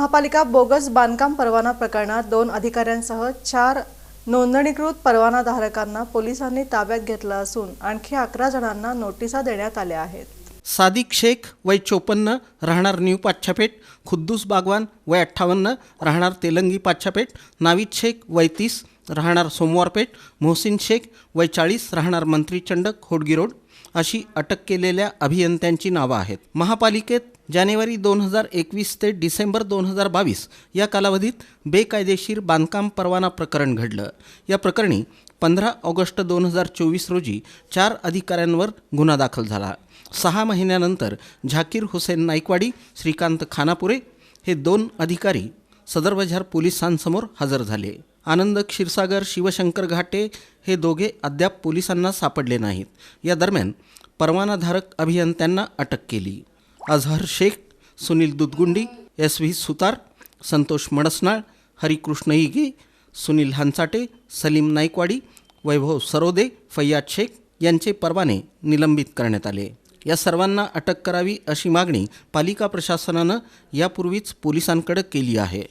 महापालिका बोगस बांधकाम परवाना प्रकरणात दोन अधिकाऱ्यांसह चार नोंदणीकृत परवानाधारकांना पोलिसांनी ताब्यात घेतलं असून आणखी अकरा जणांना नोटिसा देण्यात आल्या आहेत. सादिक शेख वय चोपन्न राहणार न्यू पाच्छापेठ खुद्दूस बागवान वय अठ्ठावन्न राहणार तेलंगी पाच्छापेठ नावीद शेख वय तीस राहणार सोमवारपेठ मोहसिन शेख वय चाळीस राहणार मंत्री चंडक होडगी रोड अशी अटक केलेल्या अभियंत्यांची नावं आहेत. महापालिकेत जानेवारी दोन हजार एकवीस ते डिसेंबर दोन हजार बावीस या कालावधीत बेकायदेशीर बांधकाम परवाना प्रकरण घडलं. या प्रकरणी पंधरा ऑगस्ट दोन हजार चोवीस रोजी चार अधिकाऱ्यांवर गुन्हा दाखल झाला. सहा महिन्यानंतर झाकीर हुसेन नाईकवाडी श्रीकांत खानापुरे हे दोन अधिकारी सदरबजार पोलिसांसमोर हजर झाले. आनंद क्षीरसागर शिवशंकर घाटे हे दोघे अद्याप पोलिसांना सापडले नाहीत. या दरम्यान परवानाधारक अभियंत्यांना अटक केली. अझहर शेख सुनील दुधगुंडी एस व्ही सुतार संतोष मडसनाळ हरिकृष्ण इगे सुनील हंचाटे सलीम नाईकवाडी वैभव सरोदे फैयाद शेख यांचे परवाने निलंबित करण्यात आले. या सर्वांना अटक करावी अशी मागणी पालिका प्रशासनानं यापूर्वीच पोलिसांकडे केली आहे.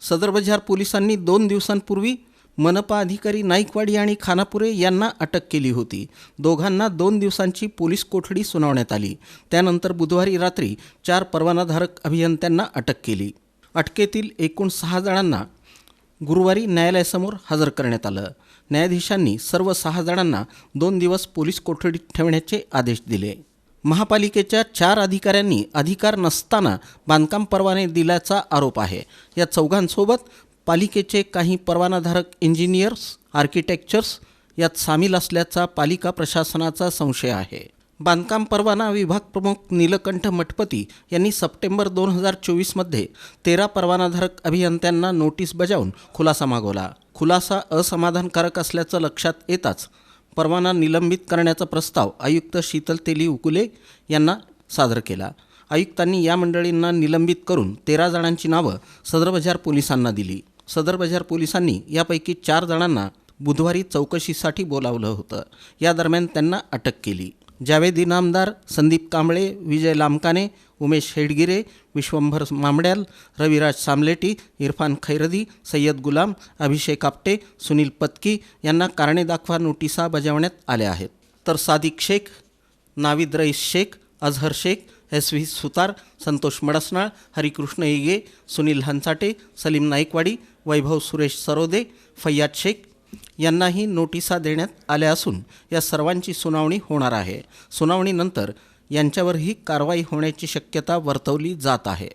सदर बजार पोलिसांनी दोन दिवसांपूर्वी मनपा अधिकारी नाईकवाडी आणि खानापुरे यांना अटक केली होती. दोघांना दोन दिवसांची पोलीस कोठडी सुनावण्यात आली. त्यानंतर बुधवारी रात्री चार परवानाधारक अभियंत्यांना अटक केली. अटकेतील एकूण सहा जणांना गुरुवारी न्यायालयासमोर हजर करण्यात आलं. न्यायाधीशांनी सर्व सहा जणांना दोन दिवस पोलीस कोठडीत ठेवण्याचे आदेश दिले. महापालिकेच्या चार अधिकाऱ्यांनी अधिकार नसताना बांधकाम परवाने दिल्याचा आरोप आहे. या चौघांसोबत पालिकेचे काही परवानाधारक इंजिनियर्स आर्किटेक्चर्स यात सामील असल्याचा पालिका प्रशासनाचा संशय आहे. बांधकाम परवाना विभाग प्रमुख नीलकंठ मठपती यांनी सप्टेंबर दोन हजार चोवीसमध्ये तेरा परवानाधारक अभियंत्यांना नोटीस बजावून खुलासा मागवला. खुलासा असमाधानकारक असल्याचं लक्षात येताच परवाना निलंबित करण्याचा प्रस्ताव आयुक्त शीतल तेली उकुले यांना सादर केला. आयुक्तांनी या मंडळींना निलंबित करून तेरा जणांची नावं सदर बजार पोलिसांना दिली. सदर बजार पोलिसांनी यापैकी चार जणांना बुधवारी चौकशीसाठी बोलावलं होतं. या दरम्यान त्यांना अटक केली. जावेद इनामदार संदीप कांबळे विजय लामकाने उमेश हेडगिरे विश्वंभर मामड्याल रविराज सामलेटी इरफान खैरदी सय्यद गुलाम अभिषेक आपटे सुनील पत्की यांना कारणे दाखवा नोटिसा बजावण्यात आल्या आहेत. तर सादिक शेख नाविद रईस शेख अझहर शेख एस व्ही सुतार संतोष मडसनाळ हरिकृष्ण इगे सुनील हंचाटे सलीम नाईकवाडी वैभव सुरेश सरोदे फैयाद शेख यांनाही नोटिसा देण्यात आल्या असून या सर्वांची सुनावणी होणार आहे. सुनावणीनंतर यांच्यावरही कारवाई होण्याची शक्यता वर्तवली जात आहे.